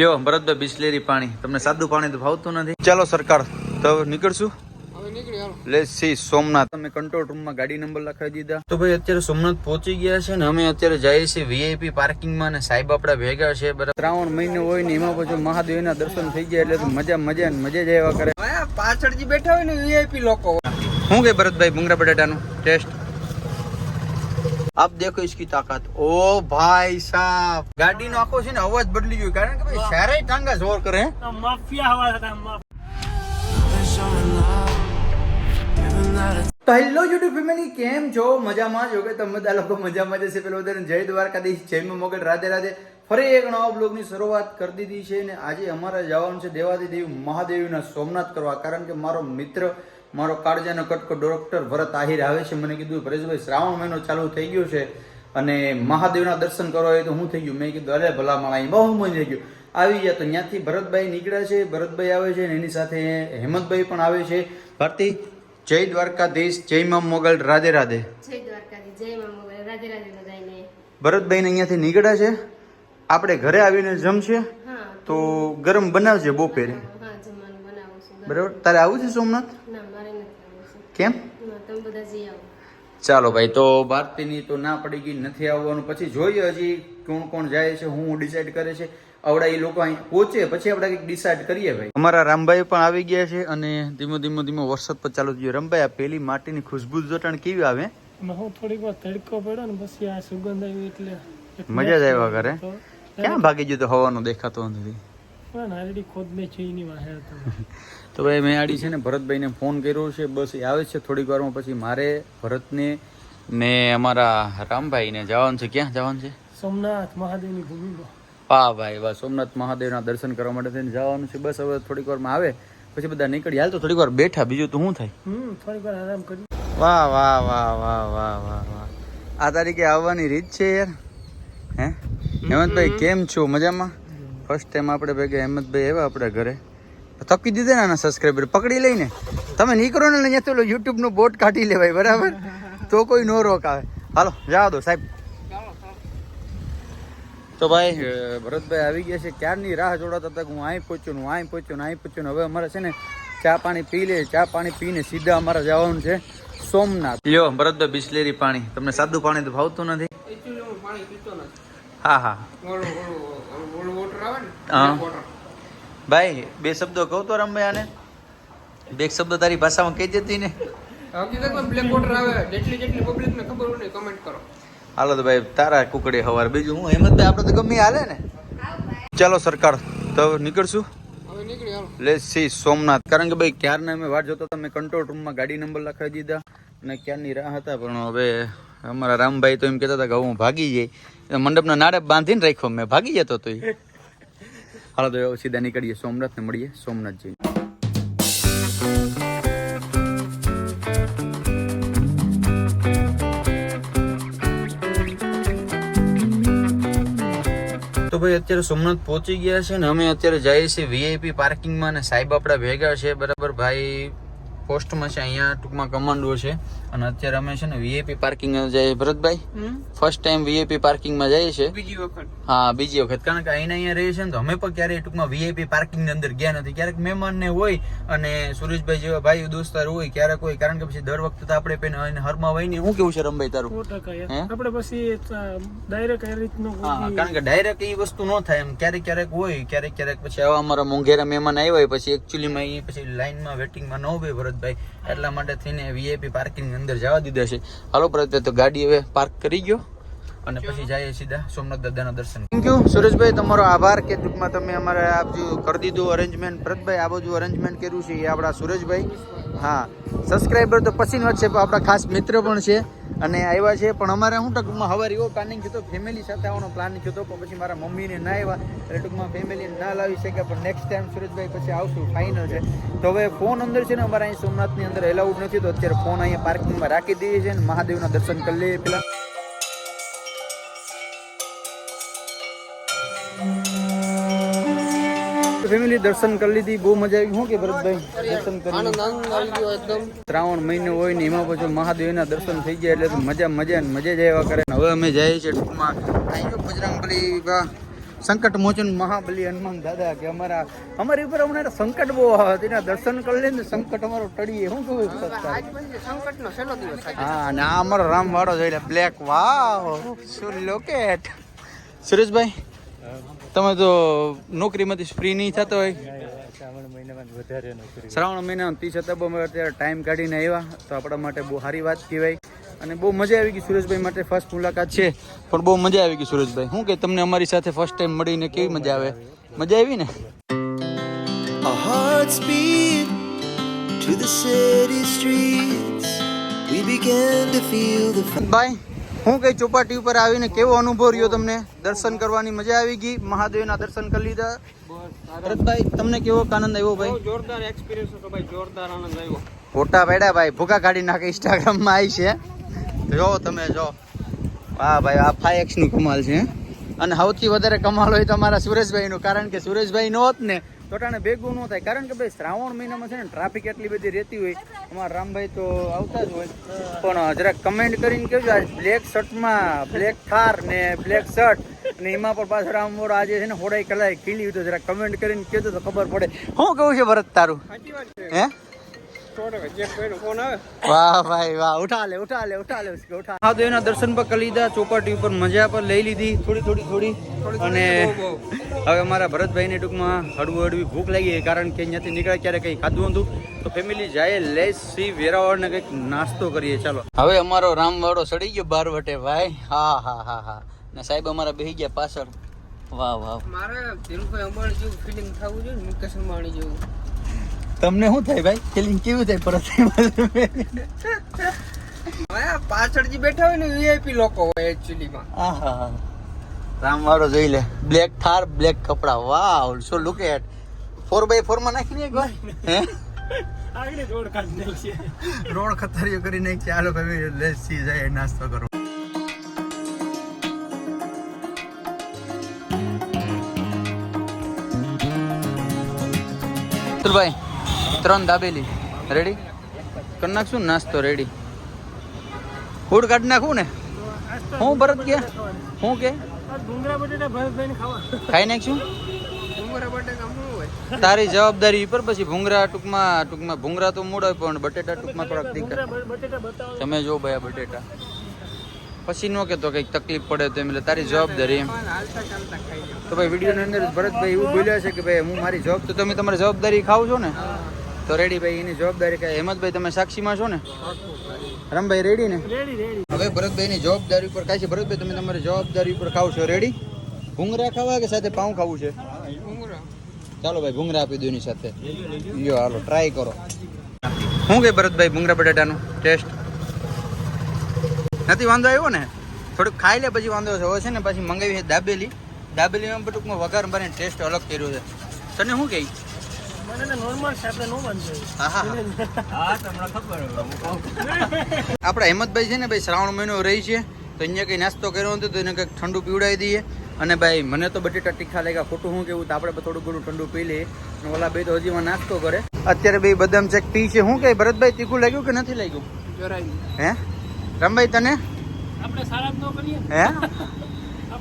લ્યો ભરતભાઈ બિસ્લેરી પાણી. તમને સાદું પાણી તો ભાવતું નથી. ચાલો સરકાર તો નીકળશું. Let's see Somnath. તમે કંટ્રોલ રૂમમાં ગાડી નંબર લખાવી દીધા. તો ભાઈ અત્યારે સોમનાથ પહોંચી ગયા છે ને અમે અત્યારે જઈએ છીએ વીઆઈપી પાર્કિંગમાં ને સાહેબ આપડા ભેગા છે બરાબર. શ્રાવણ મહિનો હોય ને એમાં પછી મહાદેવના દર્શન થઈ ગયા એટલે મજા મજા મજા જ કરે. પાછળ જે બેઠા હોય ને વીઆઈપી લોકો. શું કે ભરતભાઈ ભૂંગરા બટાટાનું? ટેસ્ટ આપ દેખો ઇસકી તાકાત. ઓ ભાઈ સાહેબ ગાડી નો આખો છે ને અવાજ બદલી ગયો કારણ કે ભાઈ શહેરે ટાંગા જોર કરે માફિયા હવા હતા તો હેલો યુટ્યુબ ફેમિલી કેમ છો? મજામાં જો કે તમે બધા લોકો મજામાં જશે પેલો બધાને જય દ્વારકાધીશ જય મોગલ રાધે રાધે. ફરી એક નવા બ્લોગની શરૂઆત કરી દીધી છે ને આજે અમારે જવાનું છે દેવાદી દેવી મહાદેવીના સોમનાથ કરવા. કારણ કે મારો મિત્ર મારો કાળજાનો કટકો ડોક્ટર ભરત આહિર આવે છે. મને કીધું પરેશભાઈ શ્રાવણ મહિનો ચાલુ થઈ ગયો છે અને મહાદેવના દર્શન કરવા હોય તો હું થઈ ગયું? મેં કીધું અરે ભલા માળા બહુ મજા થઈ ગયું. આવી ગયા તો ત્યાંથી ભરતભાઈ નીકળ્યા છે. ભરતભાઈ આવે છે ને એની સાથે હેમંતભાઈ પણ આવે છે. ભારતી જય દ્વારકાધીશ જય મા મોગલ રાધે રાધે. જય દ્વારકાધી જય મા મોગલ રાધે રાધે બધાને ભરતભાઈને અહીંયાથી નીકળ્યા છે. આપણે ઘરે આવીને જમશે. તો ગરમ બનાવજે બપોરે હા જમવાનું બનાવું છું બરાબર? તારે આવું છે સોમનાથ? ના મારે નથી આવવું છે. કેમ? ના તમે બધા જઈ આવો. ચાલો ભાઈ તો ભારતીની તો ના પડી ગઈ નથી આવવાનું. પછી જોઈએ હજી કોણ કોણ જાય છે હું ડિસાઈડ કરે છે. આવડા એ લોકો અહીં પહોંચે પછી આપણે કંઈક ડિસાઈડ કરીએ ભાઈ. અમારા રામભાઈ પણ આવી ગયા છે અને ધીમો ધીમો ધીમો વરસાદ પણ ચાલુ થયો. રામભાઈ આ પેલી માટીની ખુશ્બુ જોટાણ કેવી આવે? હું થોડીક વાર તડકો પડ્યો ને પછી આ સુગંધ આવી એટલે મજા જ આવ્યા કરે ક્યાં ભાગી ગયો તો હવાનો દેખાતો નથી? તો ભાઈ મેં આડી છે ને ભરતભાઈને ફોન કર્યો છે બસ એ આવે છે થોડીક વારમાં પછી મારે ભરતને ને અમારા રામભાઈને જવાનું છે. ક્યાં જવાનું છે? સોમનાથ મહાદેવની ભૂમિ પા ભાઈ વાહ સોમનાથ મહાદેવના દર્શન કરવા માટે થઈને જવાનું છે. બસ હવે થોડીક વારમાં આવે પછી બધા નીકળી હાલ તો થોડીક વાર બેઠા બીજું તો શું થાય? થોડીક વાર આરામ કરી. વાહ વાહ વાહ વાહ વાહ વાહ વાહ. આ તારીખે આવવાની રીત છે યાર. હે? હેમંતભાઈ કેમ છો? મજામાં? ફર્સ્ટ ટાઈમ આપણે ભેગા હેમંતભાઈ આવ્યા આપણે ઘરે. થકી દીધે ને આના સબસ્ક્રાઈબર પકડી લઈને. તમે નીકળો ને અહીંયા તો યુટ્યુબનું બોટ કાઢી લેવાય, બરાબર? તો કોઈ નો રોક આવે હાલો, જવા દો, સાહેબ. તો ભાઈ ભરતભાઈ આવી ગયા છે. ક્યારની રાહ જોડાતા હતા હું અહીં પહોંચ્યું હું અહીં પહોંચ્યું અહીં પહોંચ્યું હવે અમારે છે ને ચા પાણી પી લે, ચા પાણી પીને સીધા અમારે જવાનું છે સોમનાથ. લ્યો, ભરતભાઈ, બિસ્લેરી પાણી. તમને સાદું પાણી તો ભાવતું નથી. હું હા. ભાઈ બે શબ્દો કહું તો રમભાઈ આને. બે શબ્દો તારી ભાષામાં કહી જતી ને. હાલો તો ભાઈ તારા કુકડી હવાર. બીજું હું હેમંતભાઈ આપણે તો ગમે હાલે ને. ચાલો સરકાર તો નીકળશું. નીકળી સી સોમનાથ. કારણ કે ભાઈ ક્યારના અમે વાટ જોતા હતા મેં કંટ્રોલ રૂમમાં ગાડી નંબર લખાવી દીધા. અને ક્યારની રાહ હતા પણ હવે અમારા રામભાઈ તો એમ કહેતા હતા કે હું ભાગી જઈ. મંડપના નાડે બાંધીને રાખ્યો. મેં ભાગી જતો તો હાલો તો સીધા નીકળીએ. સોમનાથ ને મળીએ. સોમનાથ જઈ તો ભાઈ, અત્યારે સોમનાથ પહોંચી ગયા છે ને અમે અત્યારે જઈએ છીએ વીઆઈપી પાર્કિંગમાં ને સાહેબ આપણા ભેગા છે. બરાબર, ભાઈ પોસ્ટમાં છે અહીંયા ટૂંકમાં કમાન્ડો છે. અને અત્યારે અમે છે ને વીઆઈપી પાર્કિંગ જઈએ. ભરતભાઈ ફર્સ્ટ ટાઈમ વીઆઈપી પાર્કિંગમાં જઈએ છે બીજી વખત. હા બીજી વખત. કારણ કે અહીંયા અહીંયા રહીએ છે ને તો અમે પણ ક્યારેય ટૂંકમાં વીઆઈપી પાર્કિંગની અંદર ગયા નથી. ક્યારેક મહેમાન ને હોય અને સુરેશભાઈ જેવા ભાઈ દોસ્તાર હોય ક્યારેક હોય. કારણ કે પછી દર વખતે તો આપણે પેન હરમાં હોય ને શું કેવું છે રમભાઈ તારું. હે? આપણે પછી ડાયરેક્ટ એ રીતનું હા કારણ કે ડાયરેક્ટ એ વસ્તુ ન થાય એમ. ક્યારેક ક્યારેક હોય ક્યારેક ક્યારેક પછી આવા અમારા મોંઘેરા મહેમાન આવ્યા હોય પછી એકચ્યુઅલીમાં એ પછી લાઈનમાં વેટિંગમાં ન હોય ભરતભાઈ એટલા માટે થઈને વીઆઈપી પાર્કિંગ અંદર જવા દીધા છે. હાલો પ્રત્યે તો ગાડી હવે પાર્ક કરી ગયો. અને પછી જઈએ સીધા સોમનાથ દાદાના દર્શન. થેન્ક યુ સુરેશભાઈ, તમારો આભાર કે ટૂંકમાં તમે અમારે આ જો કરી દીધું અરેન્જમેન્ટ ભરતભાઈ, આ બધું અરેન્જમેન્ટ કર્યું છે એ આપણા સુરેશભાઈ. હા સબસ્ક્રાઈબર તો પછીની જ છે, પણ આપણા ખાસ મિત્ર પણ છે. અને આવ્યા છે, પણ અમારે શું ટૂંકમાં હવારે એવો પ્લાનિંગ થયો ફેમિલી સાથે આવવાનો પ્લાન થયો તો પણ પછી મારા મમ્મીને ના આવ્યા એટલે ટૂંકમાં ફેમિલીને ના લાવી શક્યા, પણ નેક્સ્ટ ટાઈમ સુરેશભાઈ પછી આવશું ફાઇનલ છે. તો હવે ફોન અંદર છે ને, અમારા અહીં સોમનાથની અંદર એલાઉડ નથી, તો અત્યારે ફોન અહીંયા પાર્કિંગમાં રાખી દઈએ છીએ ને, મહાદેવના દર્શન કરી લઈએ પેલા ફેમિલી દર્શન કરી લીધી બહુ મજા આવી. શું કે ભરતભાઈ? દર્શન કરી એકદમ. શ્રાવણ મહિનો હોય ને એમાં પછી મહાદેવના દર્શન થઈ ગયા એટલે મજા મજા ને મજા જ આવ્યા કરે. ને હવે અમે જઈએ છીએ ટૂંકમાં બજરંગબલી સંકટ મોચન મહાબલી હનુમાન દાદા કે અમારા અમારી ઉપર હમણાં સંકટ બહુ આવે. તેના દર્શન કરી લે ને સંકટ અમારો ટળીએ. શું કહ્યું હા અને આ અમારો રામ વાળો જોઈ લે બ્લેક વાવ શું લોકેટ સુરેશભાઈ? તમે તો નોકરીમાંથી ફ્રી નહીં થતો હોય. શ્રાવણ મહિના ત્રીસ છતાં બહુ અમે અત્યારે ટાઈમ કાઢીને આવ્યા તો આપણા માટે બહુ સારી વાત કહેવાય. અને બહુ મજા આવી ગઈ સુરેશભાઈ માટે ફર્સ્ટ મુલાકાત છે પણ બહુ મજા આવી ગઈ સુરેશભાઈ. શું કે તમને અમારી સાથે ફર્સ્ટ ટાઈમ મળીને કેવી મજા આવે? મજા આવી ને? To the city streets. We began to feel the ભાઈ હું કઈ ચોપાટી ઉપર આવીને કેવો અનુભવ રહ્યો તમને? દર્શન કરવાની મજા આવી ગઈ? મહાદેવના દર્શન કરી લીધા? ભરતભાઈ તમને કેવો આનંદ આવ્યો ભાઈ? જોરદાર એક્સપિરિયન્સ હતો ભાઈ જોરદાર આનંદ આવ્યો. ફોટા પડ્યા ભાઈ ભૂકા કાઢી નાખે ઇન્સ્ટાગ્રામમાં આવી છે. જો તમે જો. વાહ ભાઈ આ ફાઈવનું કમાલ છે અને સૌથી વધારે કમાલ હોય તો અમારા સુરેશભાઈ નું કારણ કે સુરેશભાઈ નો હોત ને. તો ટાણે ભેગું ન થાય. કારણ કે ભાઈ શ્રાવણ મહિનામાં છે ને ટ્રાફિક એટલી બધી રહેતી હોય અમારા રામભાઈ તો આવતા જ હોય. પણ જરાક કમેન્ટ કરીને કેવું આજે બ્લેક શર્ટમાં બ્લેક થાર ને બ્લેક શર્ટ અને એમાં પણ પાછળ આમ મોર આજે છે ને હોડાઈ કલાઈ ખીલી તો જરાક કમેન્ટ કરીને કહેતો તો ખબર પડે. શું કહું છે ભરત તારું? હે? વાહ ભાઈ વાહ ઉઠા લે ઉઠા લે ઉઠા લે ઉસકે ઉઠા હા તો એના દર્શન પર કરી લીધા ચોપાટી ઉપર મજા પર લઈ લીધી થોડી થોડી થોડી. અને હવે અમારા ભરતભાઈને ટૂંકમાં હળવું હળવી ભૂખ લાગી કારણ કે અહીંયાથી નીકળ્યા ક્યારે કંઈ ખાધું હતું તો ફેમિલી જાય લેસી સી વેરાવળ ને કંઈક નાસ્તો કરીએ ચાલો. હવે અમારો રામવાડો સડી ગયો બાર વટે ભાઈ. હા હા હા હા. ને સાહેબ અમારા બેહી ગયા પાછળ. વાહ વાહ. મારે ધીરુભાઈ અંબાણી જેવું ફિલિંગ થવું જોઈએ ને મુકેશ અંબાણી જેવું. તમને શું થાય ભાઈ? ફિલિંગ કેવું થાય પરત પાછળ જે બેઠા હોય ને વીઆઈપી લોકો હોય એકચ્યુઅલીમાં રામ રામવાળો જોઈ લે. બ્લેક થાર બ્લેક કપડા. Wow so look at four by ફોરમાં નાખી એક વાર? હે? રોડ ખતરીઓ કરી નાખી. ચાલો ભાઈ લેસી જાય નાસ્તો કરો. ભાઈ. ત્રણ દાબેલી. રેડી કરી નાખશું? નાસ્તો રેડી ફૂડ કાઢી નાખું ને? હું ભરત કે? હું કે? ખાઈ નાખશું? શું તારી જવાબદારી પર પછી ભૂંગરા ટૂંકમાં ટૂંકમાં ભૂંગરા તો મૂળ હોય પણ બટેટા ટૂંકમાં થોડાક દીકરા તમે જો ભાઈ આ બટેટા. પછી નો કે તો કંઈક તકલીફ પડે તો એમ એટલે તારી જવાબદારી એમ. હાલતા ચાલતા ખાઈ જાવ તો ભાઈ વિડીયોની અંદર ભરતભાઈ એવું બોલ્યા છે કે ભાઈ હું મારી જવાબ તો તમે તમારી જવાબદારી ખાવ છો ને? તો રેડી ભાઈ એની જવાબદારી કે હેમંતભાઈ તમે સાક્ષીમાં છો ને? રમભાઈ રેડી ને? હવે ભરતભાઈની જવાબદારી ઉપર ખાય છે? ભરતભાઈ તમે તમારી જવાબદારી ઉપર ખાવ છો. રેડી ભૂંગરા ખાવા કે સાથે પાઉં ખાવું છે? ચાલો ભાઈ ભૂંગરા આપી દો એની સાથે. યો હાલો ટ્રાય કરો. શું કે ભરતભાઈ ભૂંગરા બટાટાનું? ટેસ્ટ નથી વાંધો આવ્યો ને? થોડુંક ખાઈ લે પછી વાંધો છે હવે છે ને પછી મંગાવી છે દાબેલી. દાબેલીમાં ટૂંકમાં વઘાર મારીને ટેસ્ટ અલગ કર્યો છે. તને શું કહી? આપણા હેમંતભાઈ છે ને ભાઈ શ્રાવણ મહિનો રહી છે તો અહીંયા કંઈ નાસ્તો કર્યો હતો તો એને કંઈક ઠંડુ પીવડાવી દઈએ. અને ભાઈ મને તો બટેટા તીખા લાગ્યા ખોટું શું કેવું તો આપણે થોડું ઘણું ઠંડુ પી લઈએ. અને ઓલા ભાઈ તો હજીમાં નાસ્તો કરે. અત્યારે ભાઈ બદામ ચેક પી છે શું કે ભરતભાઈ તીખું લાગ્યું કે નથી લાગ્યું. હે? રમભાઈ તને? હે?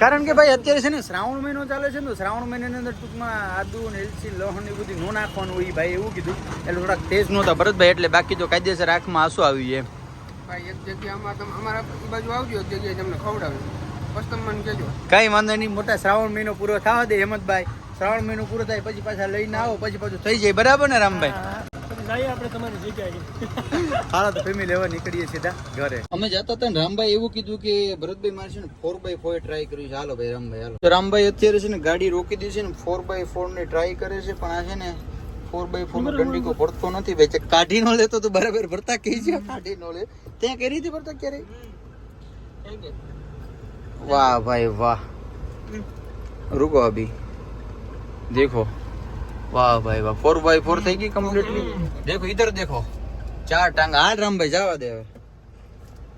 કારણ કે ભાઈ અત્યારે છે ને શ્રાવણ મહિનો ચાલે છે ને શ્રાવણ મહિનાની અંદર ટૂંકમાં આદુ ને એલચી લહણ એ બધું નો નાખવાનું હોય ભાઈ એવું કીધું. એટલે થોડાક તેજ નહોતા ભરતભાઈ એટલે બાકી તો કાયદેસર આંખમાં આંસુ આવી જાય. ભાઈ એક જગ્યામાં તમે અમારા બાજુ આવજો એક જગ્યાએ તમને ખવડાવ્યું કઈ વાંધો નહીં મોટા શ્રાવણ મહિનો પૂરો થવા દે હેમંતભાઈ. શ્રાવણ મહિનો પૂરો થાય પછી પાછા લઈને આવો પછી પાછું થઈ જાય. બરાબર ને રામભાઈ? રામભાઈ એવું કીધું કે ભરતભાઈ મારે છે ફોર બાય ફોર ટ્રાય કર્યું છે. રામભાઈ અત્યારે ને ગાડી રોકી દે છે ને ફોર બાય ફોર ને ટ્રાય કરે છે પણ આ છે ને ફોર બાય ફોર દંડીકો ભરતો નથી. ભાઈ કાઢી નો લેતો તો બરાબર ભરતા કહી છે કાઢી નો લે. ત્યાં કઈ રીતે ભરતા ક્યારે? વાહ ભાઈ વાહ. રૂકો અભી. દેખો. वाह भाई वाह फोर बाई फोर થઈ ગઈ કમ્પ્લીટલી देखो इधर देखो ચાર ટાંગા આ રામ ભાઈ જવા દે હવે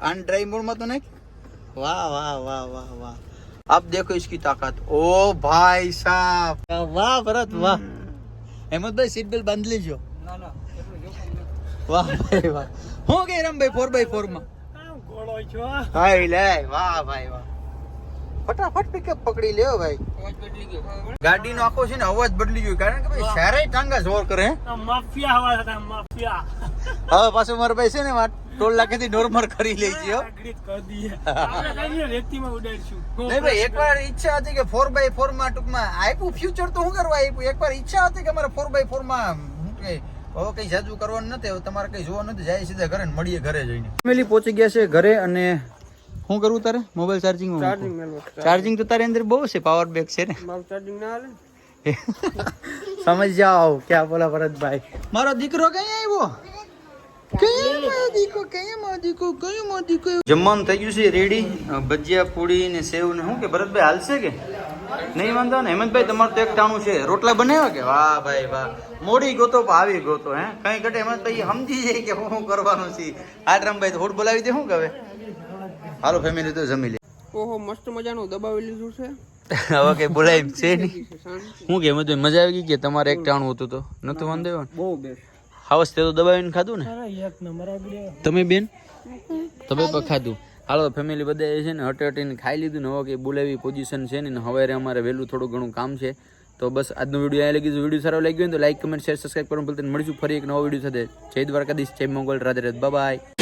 આન ડ્રાઈ મોડ માં તો નાખ વાહ વાહ વાહ વાહ વાહ अब देखो इसकी ताकत ओ भाई साहब वाह भरत वाह હેમંત ભાઈ સીટ બેલ્ટ બાંધી લેજો વાહ ભાઈ વાહ હું કે રામ ભાઈ ફોર બાય ફોર માં હાય લે વાહ ભાઈ વાહ ફટાફટ પિકઅપ પકડી લ્યો ભાઈ. ગાડી ગયો? ગાડીનો આખો છે ને અવાજ બદલી ગયો. કારણ કે ભાઈ સારે ટાંગા જોર કરે માફિયા હવા હતા માફિયા. હવે પાછું મારા ભાઈ છે ને વાત ટોલથી નોર્મલ કરી લે છે હો. આગળ કરી દઈએ. આપણે કહીએ રેતીમાં ઉડાડશું. નહીં ભાઈ એકવાર ઈચ્છા હતી કે ફોર બાય ફોરમાં ટૂંકમાં આપ્યું ફ્યુચર તો શું કરવા આપ્યું? એકવાર ઈચ્છા હતી કે મારે ફોર બાય ફોરમાં હવે કઈ જાજુ કરવાનું નથી હવે તમારે કઈ જોવાનું નથી જાય સીધા ઘરે મળીએ ઘરે જઈને. ફેમિલી પહોંચી ગયા છે ઘરે અને શું કરવું તારે? મોબાઈલ ચાર્જિંગ ચાર્જિંગ મેળવો ચાર્જિંગ તો તારી અંદર બહુ છે પાવર બેક છે ને. મારું ચાર્જિંગ ના હાલે સમજ જાઓ ક્યાં બોલા ભરતભાઈ. મારો દીકરો કઈ આવ્યો? કયા મારો દીકરો? કયા મારો દીકરો? કયો મારો દીકરો જમવાનું થઈ ગયું છે રેડી ભજીયા પૂડી ને સેવ ને શું કે ભરતભાઈ હાલશે કે? નહીં વાંધો ને હેમંતભાઈ તમારું તો એક ટાણું છે. રોટલા બનાવ્યા કે? વાહ ભાઈ વાહ. મોડી ગોતો પણ આવી ગોતો હે? કઈ ઘટે હેમંતભાઈ સમજી જાય કે હું શું કરવાનું છે. આ રામભાઈ તો હોડ બોલાવી દે શું કહેવે હાલો ફેમિલી તો જમી લે. ઓહો મસ્ત મજાનું દબાવી લીધું છે. હવે કઈ બોલાય છે નહીં. હું કે હેમંતભાઈ મજા આવી ગઈ કે તમારે એક ટાણું હતું તો? નતું વાંધો આવ્યો બહુ બેસ્ટ. હાવસ તે તો દબાવીને ખાધું ને? એક નંબર આગળ તમે બેન? તમે પણ ખાધું. હાલો ફેમિલી બધા છે ને હટે હટીને ખાઈ લીધું ને હવે કે બોલાવી પોઝિશન છે ને હવે અમારે વહેલું થોડું ઘણું કામ છે. તો બસ આજનો વીડિયો આ લાગી જો વીડિયો સારો લાગ્યો હોય તો લાઈક કમેન્ટ શેર સબસ્ક્રાઈબ કરવાનું ભૂલતા મળીશું ફરી એક નવો વીડિયો સાથે. જય દ્વારકાધીશ જય મંગોલ રાધે રાધ. બાય